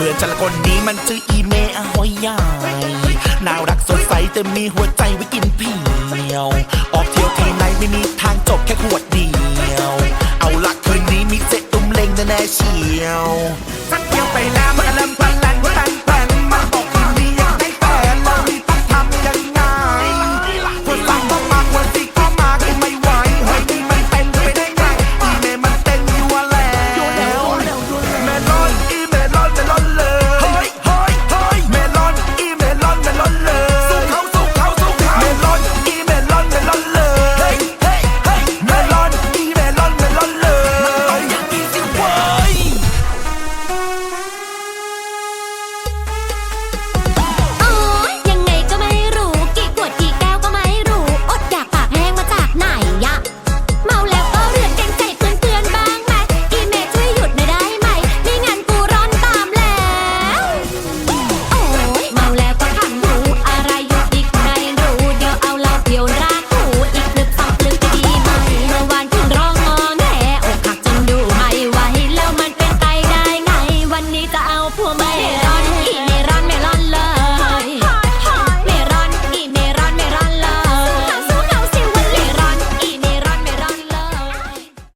เพื่อนฉันละคนนี้มันชื่ออีเมอหอยใหญ่น่ารักสดใสแต่มีหัวใจไว้กินเพียว ออกเที่ยวที่ไหนไม่มีทางจบแค่ขวดเดียว เอาละคืนนี้มีเสร็ตุ้มเล็งแน่เชียวสักเที่ยวไปแล้วมาลำบาก